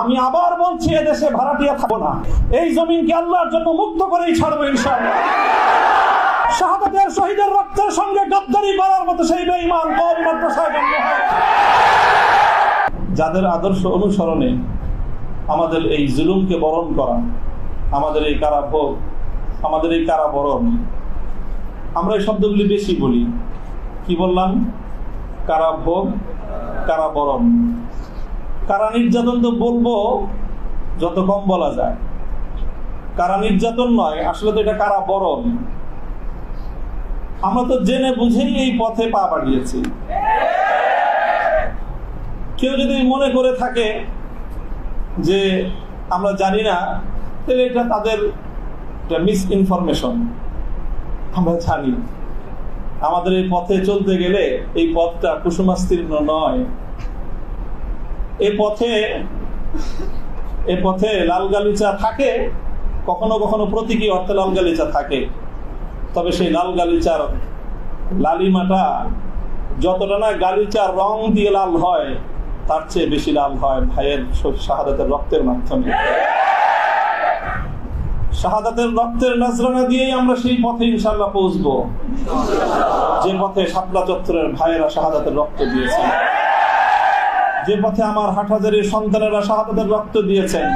আমি আবার বলছি, এদেশে ভাড়াটিয়া থাকব না। এই জমিনকে আল্লাহর জন্য মুক্ত করেই ছাড়বো ইনশাআল্লাহ। শাহাদাতের শহীদের রক্তের সঙ্গে গদ্দারি করার মতো সেই বেঈমান কম যাদের আদর্শ অনুসরণে আমাদের এই জুলুমকে বরণ করা, আমাদের এই কারাভোগ, আমাদের এই কারাবরণ, আমরা এই শব্দগুলি বেশি বলি। কি বললাম? কারাভোগ, কারাবরণ। কারা নির্যাতন তো বলব, যত কম বলা যায়। কারা নির্যাতন নয়, আসলে তো এটা কারাবরণ আমরা তো জেনে বুঝেই এই পথে পা বাড়িয়েছি। কেউ যদি মনে করে থাকে যে আমরা জানি না, তাহলে এটা তাদের মিস ইনফরমেশন আমরা জানি। আমাদের এই পথে চলতে গেলে এই পথটা কুসুমাস্তীর্ণ নয়। এ পথে এ পথে লাল গালিচা থাকে, কখনো কখনো প্রতীকী অর্থে লাল গালিচা থাকে। তবে সেই লাল গালিচার লালিমাটা যতটা না গালিচার রং দিয়ে লাল হয়, তার চেয়ে বেশি লাল হয় ভাইয়ের শাহাদাতের রক্তের মাধ্যমে। শাহাদাতের রক্তের নজরানা দিয়েই আমরা সেই পথে ইনশাল্লাহ পৌঁছবো। যে পথে শাপলা চত্বরের ভাইয়েরা শাহাদাতের রক্ত দিয়েছেন। যে পথে আমার হাট হাটহাজারির সন্তানেরা শাহাদাতের রক্ত দিয়েছেন,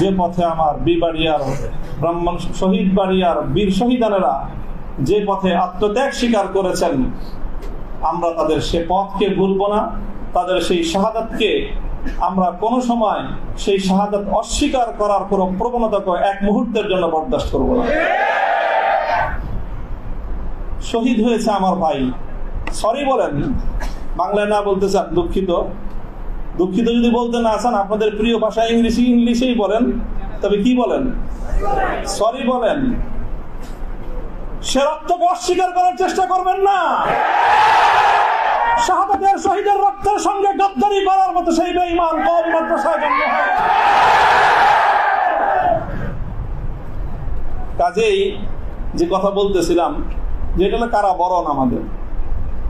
যে পথে আমার বিবাড়িয়ার ব্রাহ্মণ শহীদ বাড়িয়ার বীর শহীদানেরা যে পথে আত্মত্যাগ স্বীকার করেছেন, আমরা তাদের সে পথকে ভুলব না, তাদের সেই শাহাদাতকে আমরা কোনো সময় সেই শাহাদাত অস্বীকার করার কোনো প্রবণতাকে এক মুহূর্তের জন্য বরদাস্ত করব না। শহীদ হয়েছে আমার ভাই। সরি বলেন বাংলায় না বলতে চান, দুঃখিত। দুঃখিত যদি বলতে না চান, আপনাদের প্রিয় ভাষা ইংলিশ, ইংলিশেই বলেন। তবে কি বলেন? সরি বলেন। সে রক্তকে অস্বীকার করার চেষ্টা করবেন না। শাহাদাতের শহীদের রক্তের সঙ্গে গদ্দারি করার মতো সেই বেঈমান কম মাদ্রাসায় জন্ম কাজেই যে কথা বলতেছিলাম যে এটা হলো কারা বরণ আমাদের।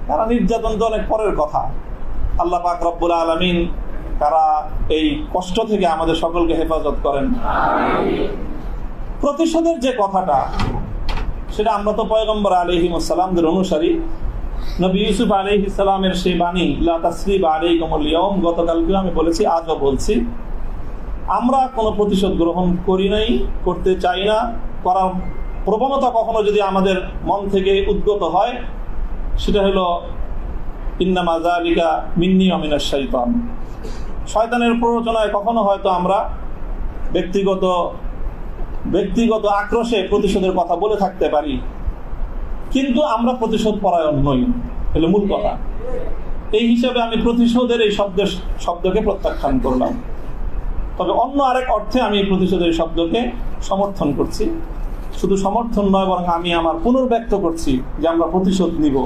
কারা নির্যাতন তো অনেক পরের কথা। আল্লাহ পাক রব্বুল আলমিন কারা এই কষ্ট থেকে আমাদের সকলকে হেফাজত করেন। প্রতিশোধের যে কথাটা সেটা আমরা তো পয়গম্বর আলহিম সালামদের অনুসারী। নবী ইউসুফ আলহিসালামের সেই বাণী লাসরিব আলাই কমলিয়ম গতকালকেও আমি বলেছি আজও বলছি। আমরা কোনো প্রতিশোধ গ্রহণ করি নাই করতে চাই না। করার প্রবণতা কখনো যদি আমাদের মন থেকে উদ্গত হয় সেটা হলো ইন্নামাজা আলিকা মিন্নি অমিনার শৈতান শয়তানের প্ররোচনায় কখনো হয়তো আমরা ব্যক্তিগত ব্যক্তিগত আক্রোশে প্রতিশোধের কথা বলে থাকতে পারি, কিন্তু আমরা প্রতিশোধ পরায়ণ নই হলো মূল কথা। এই হিসাবে আমি প্রতিশোধের এই শব্দের শব্দকে প্রত্যাখ্যান করলাম। তবে অন্য আরেক অর্থে আমি এই প্রতিশোধের শব্দকে সমর্থন করছি। শুধু সমর্থন নয়, বরং আমি আমার পুনর্ব্যক্ত করছি যে আমরা প্রতিশোধ নিব।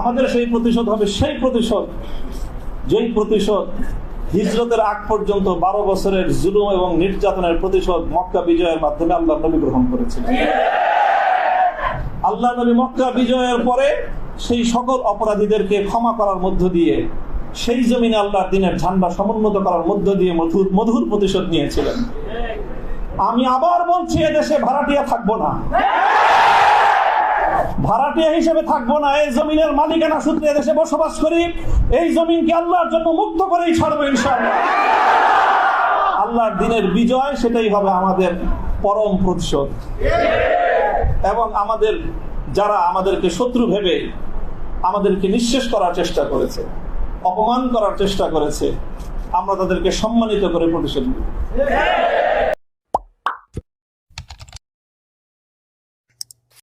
আমাদের সেই প্রতিশোধ হবে সেই প্রতিশোধ, যেই প্রতিশোধ হিজরতের আগ পর্যন্ত বারো বছরের জুলুম এবং নির্যাতনের প্রতিশোধ মক্কা বিজয়ের মাধ্যমে আল্লাহ নবী গ্রহণ করেছিলেন আল্লাহ নবী মক্কা বিজয়ের পরে সেই সকল অপরাধীদেরকে ক্ষমা করার মধ্য দিয়ে, সেই জমিনে আল্লাহর দিনের ঝান্ডা সমুন্নত করার মধ্য দিয়ে মধুর মধুর প্রতিশোধ নিয়েছিলেন। আমি আবার বলছি, এদেশে ভাড়াটিয়া থাকব না। ভাড়াটিয়া হিসেবে থাকব না। এই জমিনের মালিকানা সূত্রে এদেশে বসবাস করি। এই জমিনকে আল্লাহর জন্য মুক্ত করেই ছাড়বো ইনশাআল্লাহ। আল্লাহর দিনের বিজয়, সেটাই হবে আমাদের পরম প্রতিশোধ। এবং আমাদের, যারা আমাদেরকে শত্রু ভেবে আমাদেরকে নিঃশেষ করার চেষ্টা করেছে, অপমান করার চেষ্টা করেছে, আমরা তাদেরকে সম্মানিত করে প্রতিশোধ নিব